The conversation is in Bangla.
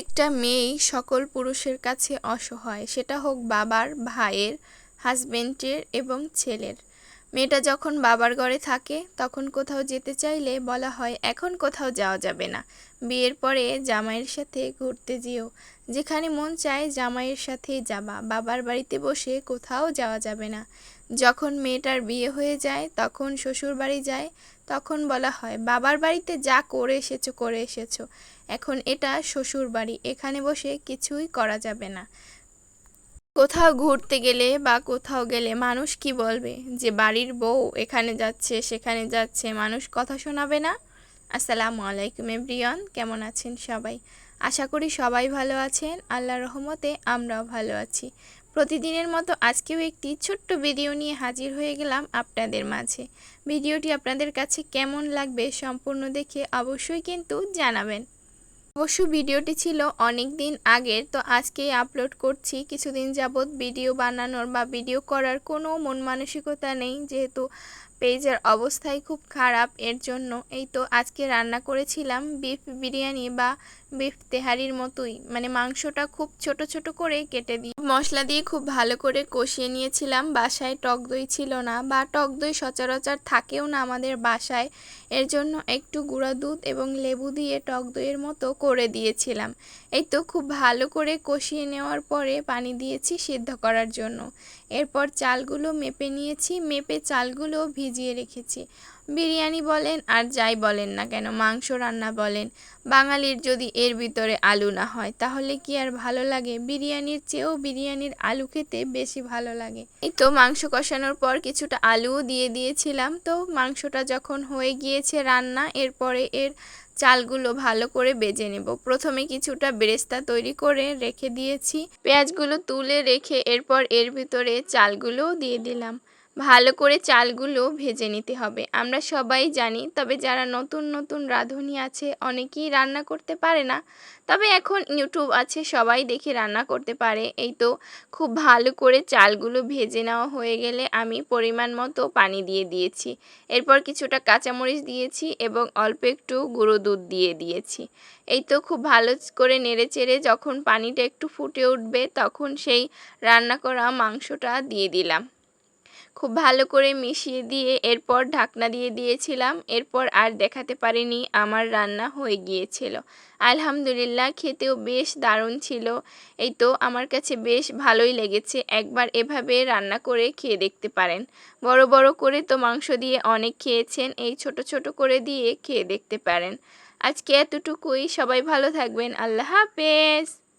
প্রত্যেকটা মেয়েই সকল পুরুষের কাছে অসহায়। সেটা হোক বাবার, ভাইয়ের, হাজবেন্ডের এবং ছেলের। মেয়েটা যখন বাবার ঘরে থাকে, তখন কোথাও যেতে চাইলে বলা হয়, এখন কোথাও যাওয়া যাবে না। বিয়ের পরে জামাইয়ের সাথে ঘুরতে যেও। যেখানে মন চায় জামাইয়ের সাথেই যাবা। বাবার বাড়িতে বসে কোথাও যাওয়া যাবে না। যখন মেয়েটার বিয়ে হয়ে যায়, তখন শ্বশুর বাড়ি যায়, তখন বলা হয়, বাবার বাড়িতে যা করে এসেছ করে এসেছ। এখন এটা শ্বশুর বাড়ি এখানে বসে কিছুই করা যাবে না। কোথাও ঘুরতে গেলে বা কোথাও গেলে মানুষ কি বলবে? যে বাড়ির বউ এখানে যাচ্ছে, সেখানে যাচ্ছে, মানুষ কথা শোনাবে না? আসসালামু আলাইকুম এভরিওয়ান, কেমন আছেন সবাই? আশা করি সবাই ভালো আছেন। আল্লাহ রহমতে আমরাও ভালো আছি। প্রতিদিনের মতো আজকেও একটি ছোট্ট ভিডিও নিয়ে হাজির হয়ে গেলাম আপনাদের মাঝে। ভিডিওটি আপনাদের কাছে কেমন লাগবে সম্পূর্ণ দেখে অবশ্যই কিন্তু জানাবেন। অবশ্য ভিডিওটি ছিল অনেক দিন আগের, তো আজকেই আপলোড করছি। কিছুদিন যাবৎ ভিডিও বানানোর বা ভিডিও করার কোনো মন মানসিকতা নেই, যেহেতু পেজের অবস্থাই খুব খারাপ। এর জন্য এই তো আজকে রান্না করেছিলাম বিফ বিরিয়ানি বা বিফ তেহারির মতোই। মানে মাংসটা খুব ছোট ছোট করে কেটে দিই মশলা দিয়ে খুব ভালো করে কষিয়ে নিয়েছিলাম। বাসায় টক দই ছিল না বা টক দই সচরাচর থাকেও না আমাদের বাসায়। এর জন্য একটু গুঁড়া দুধ এবং লেবু দিয়ে টক দইয়ের মতো করে দিয়েছিলাম। এই তো খুব ভালো করে কষিয়ে নেওয়ার পরে পানি দিয়েছি সিদ্ধ করার জন্য। এরপর চালগুলো মেপে নিয়েছি। মেপে চালগুলো ভিজিয়ে রেখেছি। বিরিয়ানি বলেন আর যাই বলেন না কেন, মাংস রান্না বলেন। বাঙালির যদি এর ভিতরে আলু না হয়, তাহলে কি আর ভালো লাগে? বিরিয়ানির চেয়েও বিরিয়ানির আলু খেতে বেশি ভালো লাগে। এই তো মাংস কষানোর পর কিছুটা আলুও দিয়ে দিয়েছিলাম। তো মাংসটা যখন হয়ে গিয়েছে রান্না, এরপরে এর চালগুলো ভালো করে বেজে নেব। প্রথমে কিছুটা বেরেস্তা তৈরি করে রেখে দিয়েছি। পেঁয়াজগুলো তুলে রেখে এরপর এর ভিতরে চালগুলোও দিয়ে দিলাম। ভালো করে চালগুলো ভেজে নিতে হবে। আমরা সবাই জানি, তবে যারা নতুন নতুন রাঁধুনি আছে, অনেকেই রান্না করতে পারে না। তবে এখন ইউটিউব আছে, সবাই দেখে রান্না করতে পারে। এই তো খুব ভালো করে চালগুলো ভেজে নেওয়া হয়ে গেলে আমি পরিমাণ মতো পানি দিয়ে দিয়েছি। এরপর কিছুটা কাঁচামরিচ দিয়েছি এবং অল্প একটু গুঁড়ো দুধ দিয়ে দিয়েছি। এই তো খুব ভালো করে নেড়ে চেড়ে যখন পানিটা একটু ফুটে উঠবে, তখন সেই রান্না করা মাংসটা দিয়ে দিলাম। খুব ভালো করে মিশিয়ে দিয়ে এরপর ঢাকনা দিয়ে দিয়েছিলাম। এরপর আর দেখাতে পারিনি, আমার রান্না হয়ে গিয়েছিল। আলহামদুলিল্লাহ, খেতেও বেশ দারুণ ছিল। এই তো, আমার কাছে বেশ ভালোই লেগেছে। একবার এভাবে রান্না করে খেয়ে দেখতে পারেন। বড় বড় করে তো মাংস দিয়ে অনেক খেয়েছেন, এই ছোট ছোট করে দিয়ে খেয়ে দেখতে পারেন। আজকে এতটুকুই। সবাই ভালো থাকবেন। আল্লাহ হাফেজ।